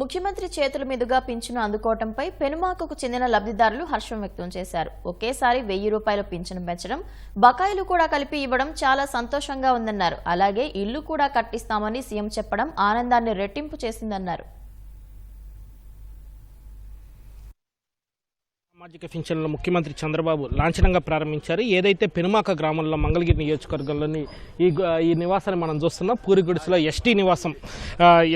ముఖ్యమంత్రి చేతుల మీదుగా పింఛను అందుకోవడంపై పెనుమాకకు చెందిన లబ్ధిదారులు హర్షం వ్యక్తం చేశారు. ఒకేసారి వెయ్యి రూపాయల పింఛను పెంచడం బకాయిలు కూడా కలిపి ఇవ్వడం చాలా సంతోషంగా ఉందన్నారు. అలాగే ఇల్లు కూడా కట్టిస్తామని సీఎం చెప్పడం ఆనందాన్ని రెట్టింపు చేసిందన్నారు. సామాజిక పింఛన్లు ముఖ్యమంత్రి చంద్రబాబు లాంఛనంగా ప్రారంభించారు. ఏదైతే పెనుమాక గ్రామంలో మంగళగిరి నియోజకవర్గంలోని ఈ ఈ నివాసాన్ని మనం చూస్తున్నాం పూరిగుడిసలో ఎస్టీ నివాసం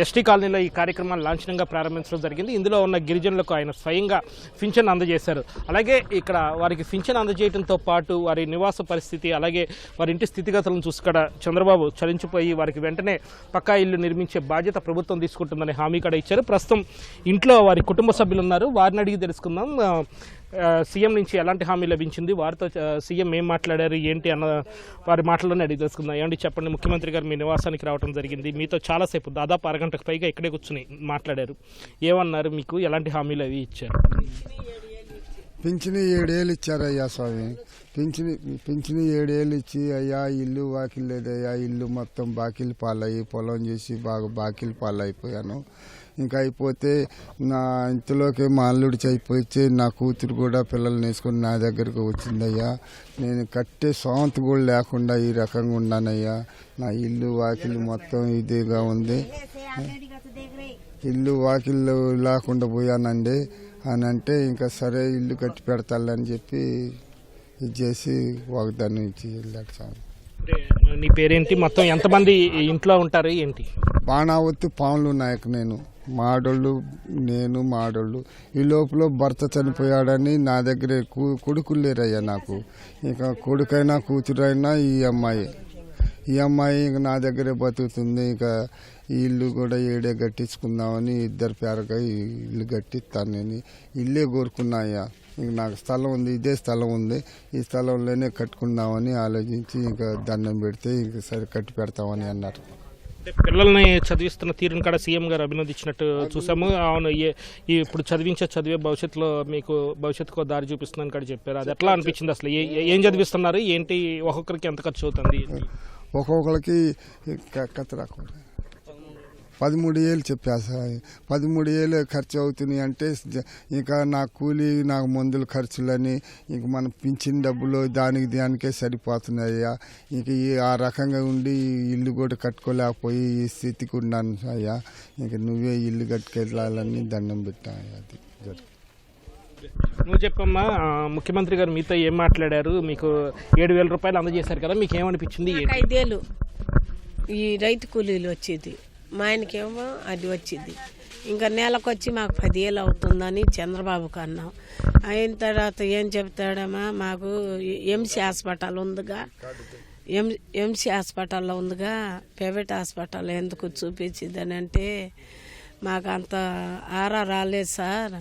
ఎస్టీ కాలనీలో ఈ కార్యక్రమాన్ని లాంఛనంగా ప్రారంభించడం జరిగింది. ఇందులో ఉన్న గిరిజనులకు ఆయన స్వయంగా పింఛన్ అందజేశారు. అలాగే ఇక్కడ వారికి పింఛన్ అందజేయడంతో పాటు వారి నివాస పరిస్థితి అలాగే వారి ఇంటి స్థితిగతులను చూసుకడ చంద్రబాబు చలించిపోయి వారికి వెంటనే పక్కా ఇల్లు నిర్మించే బాధ్యత ప్రభుత్వం తీసుకుంటుందని హామీ కూడా ఇచ్చారు. ప్రస్తుతం ఇంట్లో వారి కుటుంబ సభ్యులు ఉన్నారు. వారిని అడిగి తెలుసుకుందాం. సీఎం నుంచి ఎలాంటి హామీ లభించింది? వారితో సీఎం ఏం మాట్లాడారు? ఏంటి అన్న వారి మాటలను అడిగి తెలుసుకుందాం. ఏమండి చెప్పండి ముఖ్యమంత్రి గారు మీ నివాసానికి రావడం జరిగింది. మీతో చాలాసేపు దాదాపు అరగంటకు పైగా ఇక్కడే కూర్చుని మాట్లాడారు. ఏమన్నారు మీకు? ఎలాంటి హామీలు అవి ఇచ్చారు? పింఛని ఏడేళ్ళు ఇచ్చారయ్యా స్వామి. పింఛని పింఛని ఏడేళ్ళు ఇచ్చి అయ్యా ఇల్లు వాకిల్ లేదయ్యా ఇల్లు మొత్తం బాకీలు పాలయ్యి పొలం చేసి బాగా బాకీలు పాలైపోయాను. ఇంకా అయిపోతే నా ఇంతలోకి మా అల్లుడి చనిపోయి నా కూతురు కూడా పిల్లల్ని వేసుకొని నా దగ్గరకు వచ్చిందయ్యా. నేను కట్టే సోంత కూడా లేకుండా ఈ రకంగా ఉన్నానయ్యా. నా ఇల్లు వాకిలు మొత్తం ఇదిగా ఉంది. ఇల్లు వాకిళ్ళు లేకుండా పోయానండి. అని అంటే ఇంకా సరే ఇల్లు కట్టి పెడతాలని చెప్పి ఇది చేసి వాగ్దానం ఇచ్చి వెళ్ళాడు నీ పేరేంటి? మొత్తం ఎంతమంది ఇంట్లో ఉంటారు? ఏంటి? బాణావతి పాములు నాయకు నేను. మాడోళ్ళు నేను మాడోళ్ళు. ఈ లోపల భర్త చనిపోయాడని నా దగ్గర కొడుకులు లేరయ్యా నాకు. ఇంకా కొడుకైనా కూతురైనా ఈ అమ్మాయి. ఈ అమ్మాయి ఇంక నా దగ్గరే బతుకుతుంది. ఇంకా ఇల్లు కూడా ఏడే కట్టించుకుందామని ఇద్దరు పేరగా ఈ ఇల్లు కట్టిస్తాను నేను ఇల్లే కోరుకున్నాయ్యా. ఇంక నాకు స్థలం ఉంది ఇదే స్థలం ఉంది. ఈ స్థలంలోనే కట్టుకుందామని ఆలోచించి ఇంకా దండం పెడితే ఇంక సరే కట్టి పెడతామని అన్నారు. అంటే పిల్లల్ని చదివిస్తున్న తీరును కూడా సీఎం గారు అభినందించినట్టు చూసాము. అవును ఇప్పుడు చదివించే చదివే భవిష్యత్తులో మీకు భవిష్యత్తుకు దారి చూపిస్తుందని కూడా చెప్పారు. అది ఎట్లా అనిపించింది అసలు? ఏ- చదివిస్తున్నారు? ఏంటి ఒక్కొక్కరికి ఎంత ఖర్చు అవుతుంది? ఒక్కొక్కరికి కథ రాకుండా. పదమూడు ఏళ్ళు చెప్పా సార్. పదమూడు ఏళ్ళు ఖర్చు అవుతున్నాయి అంటే ఇంకా నా కూలీ నాకు మందుల ఖర్చులని ఇంక మన పింఛన్ డబ్బులు దానికి దానికే సరిపోతున్నాయ్యా ఇంక ఈ ఆ రకంగా ఉండి ఈ ఇల్లు కూడా కట్టుకోలేకపోయి ఈ స్థితికి ఉన్నాను అయ్యా. ఇంక నువ్వే ఇల్లు కట్టుకెళ్ళాలని దండం పెట్టాయ్యా అది జరుగుతుంది. నువ్వు చెప్పమ్మా ముఖ్యమంత్రి గారు మీతో ఏం మాట్లాడారు? మీకు ఏడు వేల రూపాయలు అందజేశారు కదా మీకు ఏమనిపించింది ఐదేళ్ళు ఈ రైతు కూలీలు వచ్చేది. మా ఆయనకేమో అది వచ్చింది. ఇంకా నెలకు వచ్చి మాకు పదివేలు అవుతుందని చంద్రబాబుకి అన్నాం. అయిన తర్వాత ఏం చెప్తాడమ్మా మాకు ఎంసీ హాస్పిటల్ ఉందిగా. ఎం ఎంసీ హాస్పిటల్లో ఉందిగా ప్రైవేట్ హాస్పిటల్ ఎందుకు చూపించిందని అంటే మాకు అంత ఆరా రాలేదు సార్.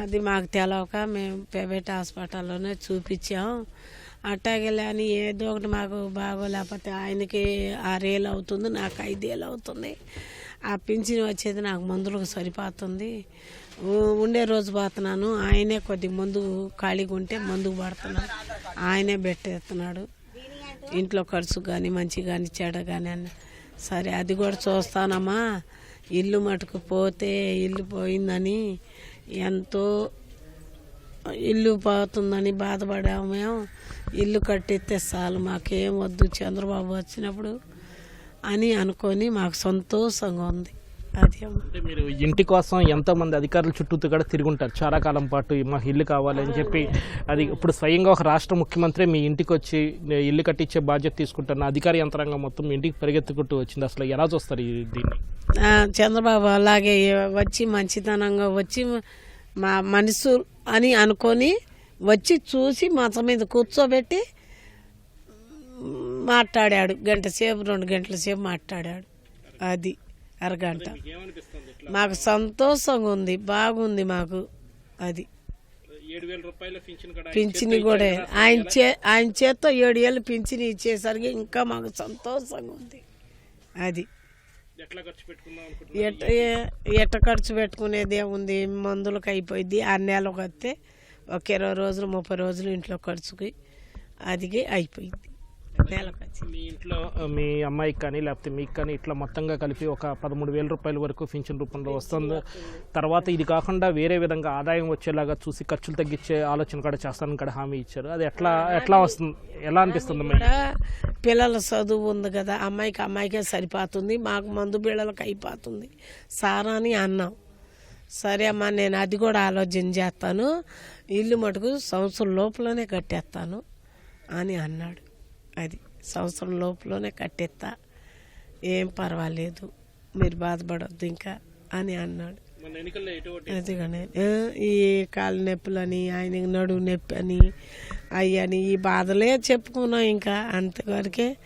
అది మాకు తెలవక మేము ప్రైవేట్ హాస్పిటల్లోనే చూపించాం. అట్టాగే అని ఏదో ఒకటి మాకు బాగోలేకపోతే ఆయనకి ఆరేళ్ళు అవుతుంది నాకు ఐదేళ్ళు అవుతుంది. ఆ పింఛన్ వచ్చేది నాకు మందులకు సరిపోతుంది. ఉండే రోజు పోతున్నాను. ఆయనే కొద్దిగా మందు ఖాళీగా ఉంటే మందుకు పడుతున్నాను ఆయనే పెట్టేస్తున్నాడు ఇంట్లో ఖర్చు కానీ మంచి కానీ చెడ కానీ అన్న. సరే అది కూడా చూస్తానమ్మా. ఇల్లు మటుకు పోతే ఇల్లు పోయిందని ఎంతో ఇల్లు పోతుందని బాధపడాము. మేము ఇల్లు కట్టిస్తే చాలు మాకేం వద్దు చంద్రబాబు వచ్చినప్పుడు అని అనుకొని మాకు సంతోషంగా ఉంది. అది. అంటే మీరు ఇంటి కోసం ఎంతో మంది అధికారుల చుట్టూ కూడా తిరుగుంటారు చాలా కాలం పాటు మాకు ఇల్లు కావాలని చెప్పి అది ఇప్పుడు స్వయంగా ఒక రాష్ట్ర ముఖ్యమంత్రి మీ ఇంటికి వచ్చి "నేను ఇల్లు కట్టించే బాధ్యత తీసుకుంటాను అధికార యంత్రాంగం మొత్తం మీ ఇంటికి పరిగెత్తుకుంటూ వచ్చింది. అసలు ఎలా చూస్తారు ఈ దీన్ని? చంద్రబాబు అలాగే వచ్చి మంచితనంగా వచ్చి మా మనసు అని అనుకొని వచ్చి చూసి మంచం మీద కూర్చోబెట్టి మాట్లాడాడు. గంట సేపు రెండు గంటల సేపు మాట్లాడాడు. అది అరగంట. మాకు సంతోషంగా ఉంది బాగుంది మాకు అది. పింఛన్ కూడా ఆయన చే ఆయన చేత్తో ఏడు ఏళ్ళు పింఛని ఇచ్చేసరికి ఇంకా మాకు సంతోషంగా ఉంది అది ఎట్ట ఎట్ట ఖర్చు పెట్టుకునేది ఉంది మందులకు అయిపోయింది ఆ నెలకు వస్తే ఒక ఇరవై రోజులు ముప్పై రోజులు ఇంట్లో ఖర్చుకి అది అయిపోయింది. మీ ఇంట్లో మీ అమ్మాయికి కానీ లేకపోతే మీకు కానీ ఇట్లా మొత్తంగా కలిపి ఒక పదమూడు వేల రూపాయల వరకు పింఛన్ రూపంలో వస్తుంది. తర్వాత ఇది కాకుండా వేరే విధంగా ఆదాయం వచ్చేలాగా చూసి ఖర్చులు తగ్గించే ఆలోచన కూడా చేస్తానని కూడా హామీ ఇచ్చారు. అది ఎట్లా ఎట్లా వస్తుంది? ఎలా అనిపిస్తుంది పిల్లల చదువు ఉంది కదా అమ్మాయికి అమ్మాయికే సరిపోతుంది మాకు మందు బిళ్ళలకు అయిపోతుంది. సారా అని అన్నాం. సరే అమ్మా నేను అది కూడా ఆలోచన చేస్తాను. ఇల్లు మటుకు సంవత్సరం లోపలనే కట్టేస్తాను అని అన్నాడు. అది సంవత్సరం లోపలనే కట్టేస్తా. ఏం పర్వాలేదు మీరు బాధపడొద్దు ఇంకా అని అన్నాడు. అదిగానే ఆ, ఈ కాలు నొప్పులని ఆయన నడువు నొప్పి అని అయ్యని ఈ బాధలే చెప్పుకున్నాం ఇంకా అంతవరకే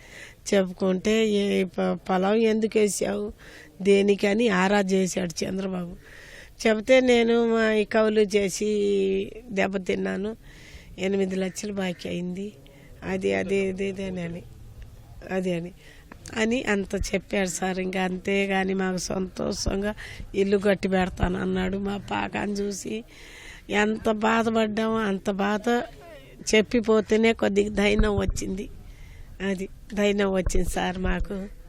చెప్పుకుంటే ఏ ప- పొలం ఎందుకు వేసావు? దేనికని ఆరా చేశాడు చంద్రబాబు. చెబితే నేను మా ఈ కవులు చేసి దెబ్బతిన్నాను ఎనిమిది లక్షలు బాకీ అయింది. అది అది ఇది ఇది అని అని. అది అని. అని అంత చెప్పాడు సార్. ఇంకా అంతే కానీ మాకు సంతోషంగా ఇల్లు కట్టి పెడతాను అన్నాడు మా పాకాన్ని చూసి. ఎంత బాధపడ్డామో అంత బాధ చెప్పిపోతేనే కొద్దిగా ధైర్యం వచ్చింది. అది ధైర్యం వచ్చింది సార్ మాకు.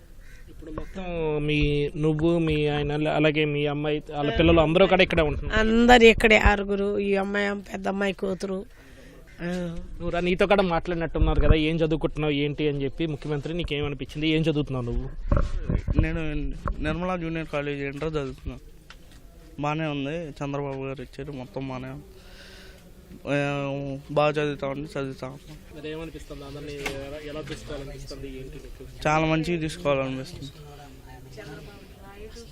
ఇప్పుడు మొత్తం మీ నువ్వు మీ ఆయన అలాగే మీ అమ్మాయి వాళ్ళ పిల్లలు అందరూ కూడా ఇక్కడే ఉంటున్నారు అందరు ఇక్కడే ఆరుగురు ఈ అమ్మాయి పెద్ద అమ్మాయి కూతురు. నువ్వు రా నీతో కూడా మాట్లాడినట్టున్నారు కదా ఏం చదువుకుంటున్నావు ఏంటి అని చెప్పి ముఖ్యమంత్రి నీకు ఏమనిపించింది ఏం చదువుతున్నావు నువ్వు నేను నిర్మలా జూనియర్ కాలేజ్ ఇంటర్ చదువుతున్నా బాగానే ఉంది చంద్రబాబు గారు ఇచ్చారు మొత్తం బాగానే ఉంది. బాగా చదువుతామండి చదువుతా. చూసుకోవాలనిపిస్తుంది ఏంటి నీకు? చాలా మంచిగా తీసుకోవాలనిపిస్తుంది.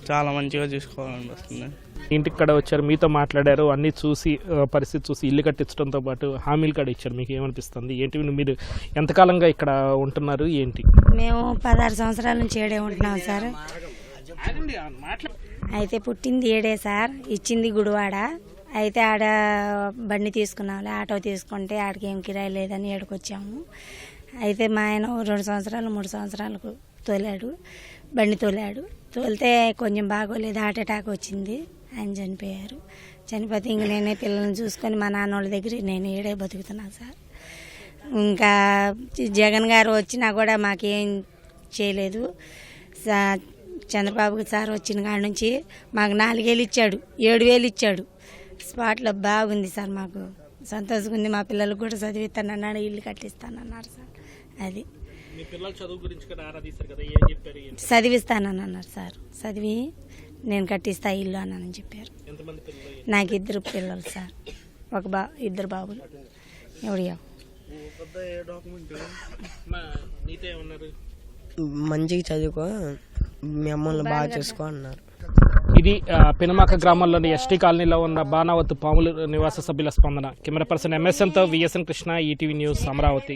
చాలా మంచిగా తీసుకోవాలనిపిస్తుంది. ఇంటికి కూడా వచ్చారు మీతో మాట్లాడారు అన్ని చూసి పరిస్థితి చూసి ఇల్లు కట్టించడంతో పాటు హామీలు కూడా ఇచ్చారు. మీకు ఏమనిపిస్తుంది? ఏంటి మీరు ఎంతకాలంగా ఇక్కడ ఉంటున్నారు? ఏంటి? మేము పదహారు సంవత్సరాల నుంచి ఏడే ఉంటున్నాం సార్. అయితే పుట్టింది ఏడే సార్? ఇచ్చింది గుడివాడ. అయితే ఆడ బండి తీసుకున్నాం ఆటో తీసుకుంటే ఆడికి ఏం కిరాయి లేదని ఏడుకొచ్చాము. అయితే మా ఆయన ఓ రెండు సంవత్సరాలు మూడు సంవత్సరాలకు తోలాడు బండి తోలాడు. తోలితే కొంచెం బాగోలేదు హార్ట్ అటాక్ వచ్చింది ఆయన చనిపోయారు. చనిపోతే ఇంక నేనే పిల్లల్ని చూసుకొని మా నాన్న వాళ్ళ దగ్గర నేను ఏడే బతుకుతున్నాను సార్. ఇంకా జగన్ గారు వచ్చినా కూడా మాకేం చేయలేదు. సా- చంద్రబాబు సార్ వచ్చిన కాడ నుంచి మాకు నాలుగేలు ఇచ్చాడు ఏడు వేలు ఇచ్చాడు. స్పాట్లో బాగుంది సార్ మాకు. సంతోషంగా ఉంది. మా పిల్లలకు కూడా చదివిస్తానన్నాడు ఇల్లు కట్టిస్తానన్నారు సార్. అది. మీ పిల్లల చదువు గురించి కూడా ఆరాధిస్తారు కదా? ఏం చెప్పారు? ఏంటి చదివిస్తానని అన్నారు సార్. చదివి నేను కట్టిస్తా ఇల్లు అని చెప్పారు. నాకు ఇద్దరు పిల్లలు సార్. ఒక బా ఇద్దరు బాబులు. ఎవడియా? మంచిగా చదువుకో. మీ అమ్మల్ని బాగా చూసుకో అన్నారు. ఇది పెనమాక గ్రామంలోని ఎస్టీ కాలనీలో ఉన్న బాణావత్ పాములు నివాస సభ్యుల స్పందన. Camera person ఎంఎస్ఎన్తో VSN Krishna ETV news Amaravati.